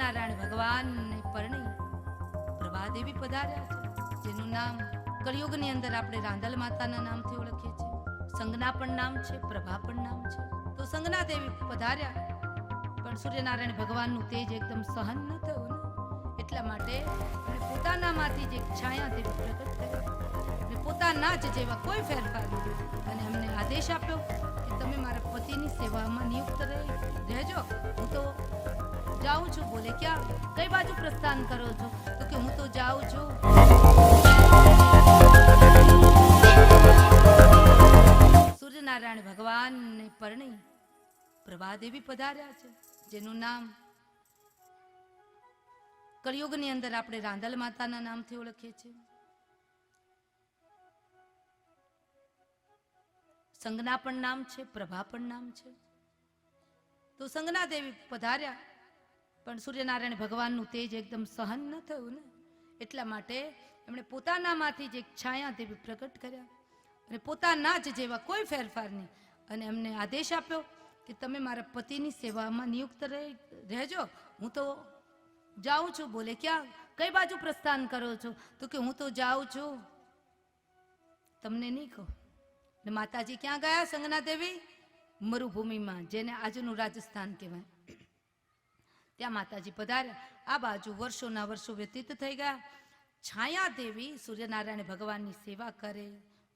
સૂર્યનારાયણ ભગવાનને પરણી પ્રભાદેવી પધાર્યા છે, જેનું નામ કળિયુગની અંદર આપણે રાંદલ માતાના નામથી ઓળખીએ છીએ. સંજ્ઞા પણ નામ છે, પ્રભા પણ નામ છે. તો સંજ્ઞા દેવી પધાર્યા, પણ સૂર્યનારાયણ ભગવાનનું તેજ એકદમ સહન ન થયું ને, એટલા માટે પોતાનામાંથી જે છાયા દેવી પ્રગટ કરી. અને પોતાના જ જેવા કોઈ ફેરફાર અને અમને આદેશ આપ્યો કે તમે મારા પતિની સેવામાં નિયુક્ત રહી રહેજો. જાઉં છું. બોલે ક્યાં? કઈ બાજુ પ્રસ્થાન કરો છો? તો કે હું તો જાઉં છું. સૂર્યનારાયણ ભગવાનને પરણી પ્રભાદેવી પધાર્યા છે, જેનું નામ કળિયુગની અંદર આપણે રાંધલ માતાના નામથી ઓળખીએ છીએ. સંગના પણ નામ છે, પ્રભા પણ નામ છે. તો સંગના દેવી પધાર્યા. પણ સૂર્યનારાયણ ભગવાનનું તેજ એકદમ સહન ન થયું ને. એટલા માટે એમણે પોતાનામાંથી જે છાયા દેવી પ્રગટ કર્યા. અને પોતાના જ જેવા કોઈ ફેરફાર નહીં. અને એમને આદેશ આપ્યો કે તમે મારા પતિની સેવામાં નિયુક્ત રહી, રહેજો. હું તો જાઉં છું. બોલે, ક્યાં? કઈ બાજુ પ્રસ્થાન કરો છો? તો કે, હું તો જાઉં છું. તમને નહીં કહું. ને માતાજી ક્યાં ગયા સંગના દેવી મરુભૂમિમાં, જેને આજનું રાજસ્થાન કહેવાય. ત્યાં માતાજી પધાર્યા આ બાજુ વર્ષોના વર્ષો વ્યતીત થઈ ગયા. છાયા દેવી સૂર્યનારાયણ ભગવાનની સેવા કરે.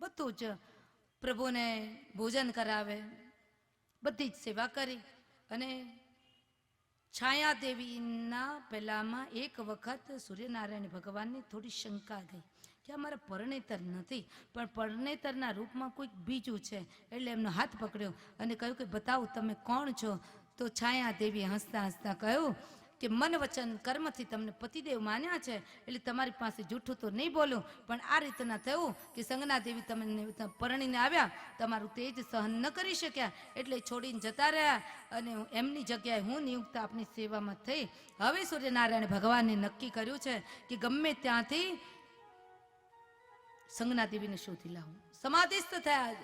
બધું જ પ્રભુને ભોજન કરાવે. બધી જ સેવા કરી. અને છાયા દેવીના પહેલામાં એક વખત સૂર્યનારાયણ ભગવાનની થોડી શંકા ગઈ કે અમારા પરણેતર નથી, પણ પરણેતરના રૂપમાં કોઈક બીજું છે. એટલે એમનો હાથ પકડ્યો અને કહ્યું કે, બતાવો, તમે કોણ છો? તો છાયા દેવી હસતા હસતા કહ્યું કે મન વચન કર્મથી તમને પતિદેવ માન્યા છે, એટલે તમારી પાસે જૂઠું તો નહીં બોલું, પણ આ રીતના થયું કે સંગના દેવી તમને પરણીને આવ્યા, તમારું તેજ સહન ન કરી શક્યા, એટલે છોડીને જતા રહ્યા, અને એમની જગ્યાએ હું નિયુક્ત આપની સેવામાં થઈ. હવે સૂર્યનારાયણ ભગવાને નક્કી કર્યું છે કે ગમે ત્યાંથી સંગના દેવીને શોધી લાવું. સમાધિસ્થ થયા,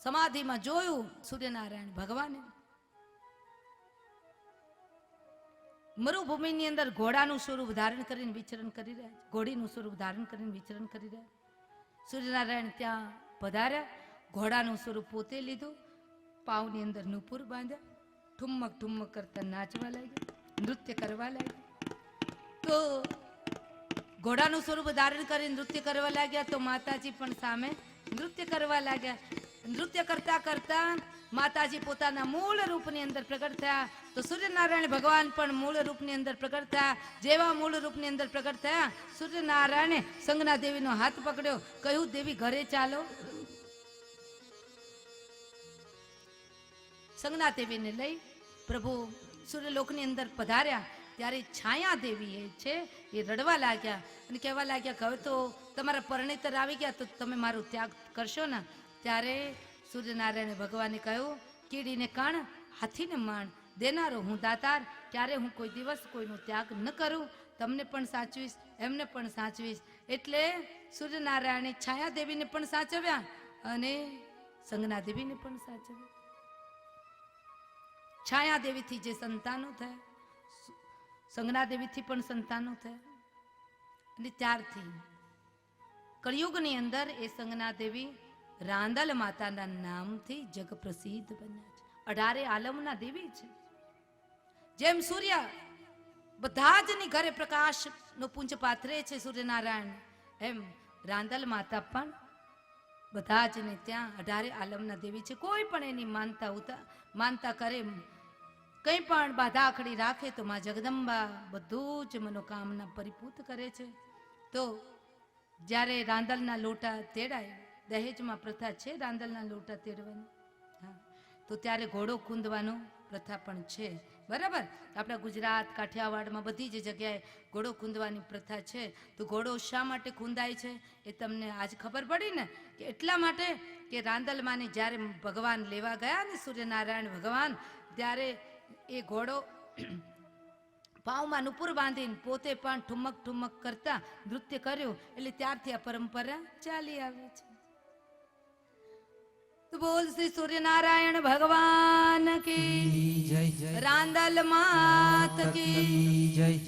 સમાધિમાં જોયું સૂર્યનારાયણ ભગવાને મરુભૂમિની અંદર ઘોડાનું સ્વરૂપ ધારણ કરીને વિચરણ કરી રહ્યા છે. ઘોડીનું સ્વરૂપ ધારણ કરીને વિચરણ કરી રહ્યા સૂર્યનારાયણ ત્યાં પધાર્યા. ઘોડાનું સ્વરૂપ પોતે લીધું. પાવની અંદર નુપુર બાંધ્યા. ઠુમ્મક ઠુમ્મક કરતા નાચવા લાગ્યા. નૃત્ય કરવા લાગ્યા. તો ઘોડાનું સ્વરૂપ ધારણ કરી નૃત્ય કરવા લાગ્યા. તો માતાજી પણ સામે નૃત્ય કરવા લાગ્યા. નૃત્ય કરતા કરતા માતાજી પોતાના મૂળ રૂપની અંદર પ્રગટ થયા તો સૂર્યનારાયણ ભગવાન પણ મૂળ રૂપની અંદર પ્રગટ થયા જેવા મૂળ રૂપની અંદર પ્રગટ થયા સૂર્યનારાયણે સંગના દેવીનો હાથ પકડ્યો. કહ્યું, દેવી, ઘરે ચાલો. સંગના દેવીને લઈ પ્રભુ સૂર્યલોકની અંદર પધાર્યા. ત્યારે છાયા દેવી એ છે, એ રડવા લાગ્યા અને કહેવા લાગ્યા હવે તો તમારા પરણેતર આવી ગયા, તો તમે મારો ત્યાગ કરશો ને. ત્યારે સૂર્યનારાયણે ભગવાને કહ્યું, કીડીને કાણ, હાથીને માણ. દેનારો હું દાતાર, ક્યારે હું કોઈ દિવસ કોઈનો ત્યાગ ન કરું. તમને પણ સાચવીશ, એમને પણ સાચવીશ. એટલે સૂર્યનારાયણે છાયા દેવીને પણ સાચવ્યા અને સંગના દેવીને પણ સાચવ્યા. છાયા દેવીથી જે સંતાનો થયા સંગના દેવીથી પણ સંતાનો થયા. અને ત્યારથી કળિયુગની અંદર એ સંગના દેવી રાંદલ માતાના નામથી જગ પ્રસિદ્ધ બન્યા છે. અઢારે આલમના દેવી છે. જેમ સૂર્ય બધા જની ઘરે પ્રકાશ નો પુંજ પાથરે છે સૂર્યનારાયણ, એમ રાંદલ માતા પણ બધા જ ને ત્યાં અઢારે આલમના દેવી છે. કોઈ પણ એની માનતા ઉતા, માનતા કરે કંઈ પણ બાધા આખડી રાખે તો માં જગદંબા બધું જ મનોકામના પરિપૂત કરે છે. તો જ્યારે રાંદલના લોટા તેડાય દહેજમાં પ્રથા છે રાંદલના લોટા તેડવાની? હા. તો ત્યારે ઘોડો કૂંદવાનો પ્રથા પણ છે. બરાબર? આપણા ગુજરાત, કાઠિયાવાડમાં બધી જ જગ્યાએ ઘોડો કૂંદવાની પ્રથા છે. તો ઘોડો શા માટે કૂંદાય છે એ તમને આજ ખબર પડી ને? કે એટલા માટે કે રાંદલમાંને જ્યારે ભગવાન લેવા ગયા ને સૂર્યનારાયણ ભગવાન, ત્યારે એ ઘોડો પાઉમાં નુપુર બાંધીને પોતે પણ ઠુમક ઠુમક કરતા નૃત્ય કર્યું. એટલે ત્યારથી આ પરંપરા ચાલી આવે છે. તો બોલ શ્રી સૂર્યનારાયણ ભગવાન કી. જય જય રાંદલ માત કી. જય